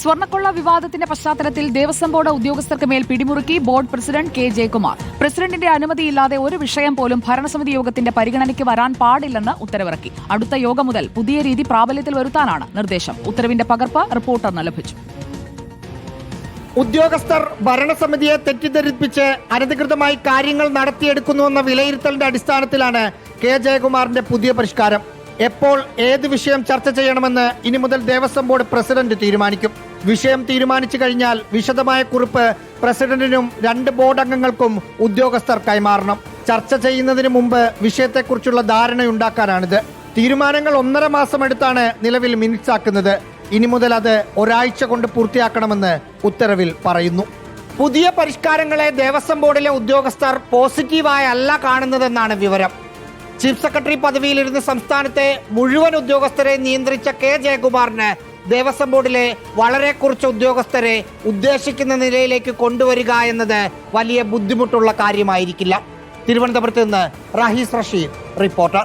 സ്വർണക്കൊള്ള വിവാദത്തിന്റെ പശ്ചാത്തലത്തിൽ ദേവസ്വം ബോർഡ് ഉദ്യോഗസ്ഥർക്ക് മേൽ പിടിമുറുക്കി ബോർഡ് പ്രസിഡന്റ് കെ ജയകുമാർ. പ്രസിഡന്റിന്റെ അനുമതിയില്ലാതെ ഒരു വിഷയം പോലും ഭരണസമിതി യോഗത്തിന്റെ പരിഗണനയ്ക്ക് വരാൻ പാടില്ലെന്ന് ഉത്തരവിറക്കി. അടുത്ത യോഗം മുതൽ പുതിയ രീതി പ്രാബല്യത്തിൽ വരുത്താനാണ് നിർദ്ദേശം. ഉത്തരവിന്റെ പകർപ്പ് റിപ്പോർട്ടറിന് ലഭിച്ചു ഉദ്യോഗസ്ഥർ ഭരണസമിതിയെ തെറ്റിദ്ധരിപ്പിച്ച് അനധികൃതമായി കാര്യങ്ങൾ നടത്തിയെടുക്കുന്നുവെന്ന വിലയിരുത്തലിന്റെ അടിസ്ഥാനത്തിലാണ് കെ ജയകുമാറിന്റെ പുതിയ പരിഷ്കാരം. എപ്പോൾ ഏത് വിഷയം ചർച്ച ചെയ്യണമെന്ന് ഇനി മുതൽ ദേവസ്വം ബോർഡ് പ്രസിഡന്റ് തീരുമാനിക്കും. വിഷയം തീരുമാനിച്ചു കഴിഞ്ഞാൽ വിശദമായ കുറിപ്പ് പ്രസിഡന്റിനും രണ്ട് ബോർഡ് അംഗങ്ങൾക്കും ഉദ്യോഗസ്ഥർ കൈമാറണം. ചർച്ച ചെയ്യുന്നതിന് മുമ്പ് വിഷയത്തെക്കുറിച്ചുള്ള ധാരണയുണ്ടാക്കാനാണിത്. തീരുമാനങ്ങൾ ഒന്നര മാസം എടുത്താണ് നിലവിൽ മിനിറ്റ്സ് ആക്കുന്നത് ഇനി മുതൽ അത് ഒരാഴ്ച കൊണ്ട് പൂർത്തിയാക്കണമെന്ന് ഉത്തരവിൽ പറയുന്നു. പുതിയ പരിഷ്കാരങ്ങളെ ദേവസ്വം ബോർഡിലെ ഉദ്യോഗസ്ഥർ പോസിറ്റീവായല്ല കാണുന്നതെന്നാണ് വിവരം. ചീഫ് സെക്രട്ടറി പദവിയിലിരുന്ന് സംസ്ഥാനത്തെ മുഴുവൻ ഉദ്യോഗസ്ഥരെ നിയന്ത്രിച്ച കെ ജയകുമാറിന് ദേവസ്വം ബോർഡിലെ വളരെ കുറച്ച് ഉദ്യോഗസ്ഥരെ ഉദ്ദേശിക്കുന്ന നിലയിലേക്ക് കൊണ്ടുവരിക എന്നത് വലിയ ബുദ്ധിമുട്ടുള്ള കാര്യമായിരിക്കില്ല. തിരുവനന്തപുരത്ത് നിന്ന് റഹീസ് റഷീദ് റിപ്പോർട്ടർ.